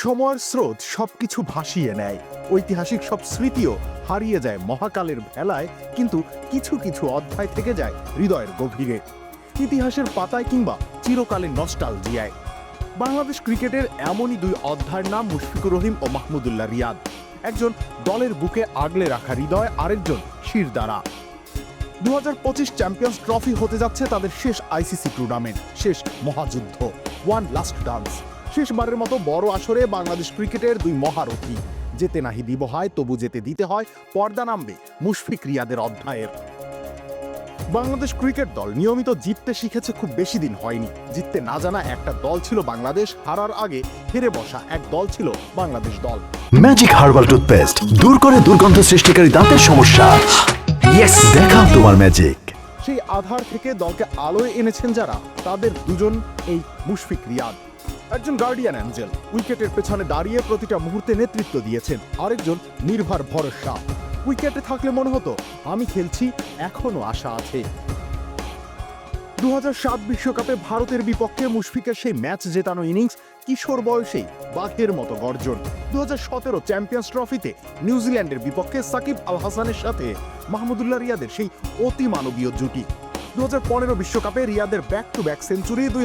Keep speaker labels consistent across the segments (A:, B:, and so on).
A: সময়ের স্রোত সবকিছু ভাসিয়ে নেয়। ঐতিহাসিক সব স্মৃতিও হারিয়ে যায় মহাকালের ভেলায়, কিন্তু কিছু কিছু অধ্যায় থেকে যায় হৃদয়ের গভীরে। ইতিহাসের পাতায় কিংবা চিরকালের নস্টালজিয়ায়। বাংলাদেশ ক্রিকেটের এমনই দুই অধ্যায়ের নাম মুশফিকুর রহিম ও মাহমুদুল্লাহ রিয়াদ। একজন দলের বুকে আগলে রাখা হৃদয়, আরেকজন শিরদাঁড়া দু চ্যাম্পিয়ন্স ট্রফি হতে যাচ্ছে তাদের শেষ আইসিসি টুর্নামেন্ট, শেষ মহাযুদ্ধ ওয়ান লাস্ট ডান্স শেষবারের মতো বড় আসরে বাংলাদেশ ক্রিকেটের দুই মহারথী। যেতে নাহি দিব হয় তবু যেতে দিতে হয় পর্দা নামবে মুশফিক রিয়াদের অধ্যায়ের। বাংলাদেশ ক্রিকেট দল নিয়মিত জিততে শিখেছে খুব বেশি দিন হয়নি। জিততে না জানা একটা দল ছিল বাংলাদেশ হারার আগে হেরে বসা এক দল ছিল বাংলাদেশ দল।
B: ম্যাজিক হার্বাল টুথপেস্ট দূর করে দুর্গন্ধ সৃষ্টিকারী দাঁতের সমস্যা। ইয়েস দেখাও তোমার ম্যাজিক
A: সেই আধার থেকে দলকে আলোয় এনেছেন যারা তাদের দুজন এই মুশফিক রিয়াদ। একজন গার্ডিয়ান অ্যাঞ্জেল উইকেটের পেছনে দাঁড়িয়ে প্রতিটা মুহূর্তে নেতৃত্ব দিয়েছেন। আরেকজন নির্ভর, ভরসা। উইকেটে থাকলে মনে হতো, আমি খেলছি, এখনও আশা আছে। দু বিশ্বকাপে ভারতের বিপক্ষে মুশফিকের সেই ম্যাচ জেতানো ইনিংস কিশোর বয়সেই বাঘের মতো গর্জন। দু হাজার সতেরো চ্যাম্পিয়ন্স ট্রফিতে নিউজিল্যান্ডের বিপক্ষে সাকিব আল হাসানের সাথে মাহমুদুল্লাহ রিয়াদের সেই অতি মানবীয় জুটি। দু বিশ্বকাপে রিয়াদের ব্যাক টু ব্যাক সেঞ্চুরি দুই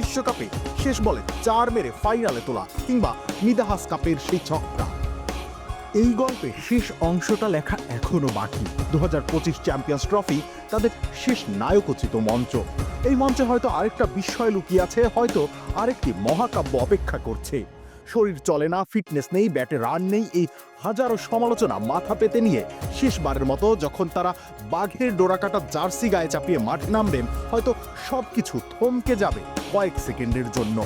A: বিশ্বকাপে শেষ বলে চার মেরে ফাইনালে তোলা কিংবা নিদাহাস কাপের সেই ছক্কা। এই গল্পে শেষ অংশটা লেখা এখনও বাকি। দু হাজার পঁচিশ চ্যাম্পিয়ন্স ট্রফি তাদের শেষ নায়কোচিত মঞ্চ। এই মঞ্চে হয়তো আরেকটা বিস্ময় লুকিয়ে আছে, হয়তো আরেকটি মহাকাব্য অপেক্ষা করছে। শরীর চলে না ফিটনেস নেই ব্যাটে রান নেই, এই হাজারো সমালোচনা মাথা পেতে নিয়ে শেষবারের মতো যখন তারা বাঘের ডোরাকাটা জার্সি গায়ে চাপিয়ে মাঠে নামবেন হয়তো সবকিছু থমকে যাবে কয়েক সেকেন্ডের জন্য।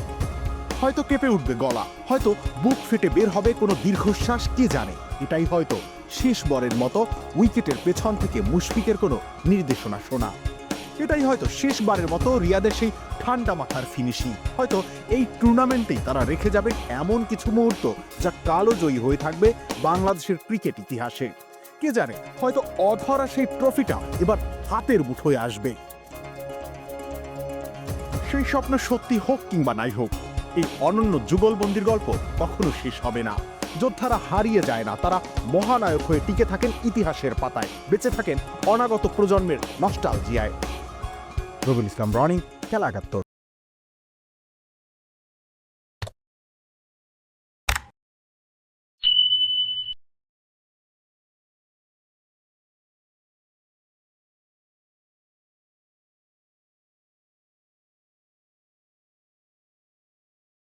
A: হয়তো কেঁপে উঠবে গলা, হয়তো বুক ফেটে বের হবে কোনো দীর্ঘশ্বাস, কে জানে? এটাই হয়তো শেষ বরের মতো উইকেটের পেছন থেকে মুশফিকের কোনো নির্দেশনা শোনা। এটাই হয়তো শেষবারের মতো রিয়াদের সেই ঠান্ডা মাথার ফিনিশিং হয়তো এই টুর্নামেন্টেই তারা রেখে যাবে এমন কিছু মুহূর্ত যা কালো জয়ী হয়ে থাকবে বাংলাদেশের ক্রিকেট ইতিহাসে। কে জানে, হয়তো অধরা সেই ট্রফিটা এবার হাতের মুঠোয় আসবে। সেই স্বপ্ন সত্যি হোক কিংবা নাই হোক, এই অনন্য যুগলবন্দির গল্প কখনো শেষ হবে না। যোদ্ধারা হারিয়ে যায় না, তারা মহানায়ক হয়ে টিকে থাকেন ইতিহাসের পাতায়, বেঁচে থাকেন অনাগত প্রজন্মের নস্টালজিয়ায় রবিউল ইসলাম রনিং খেলা একাত্তর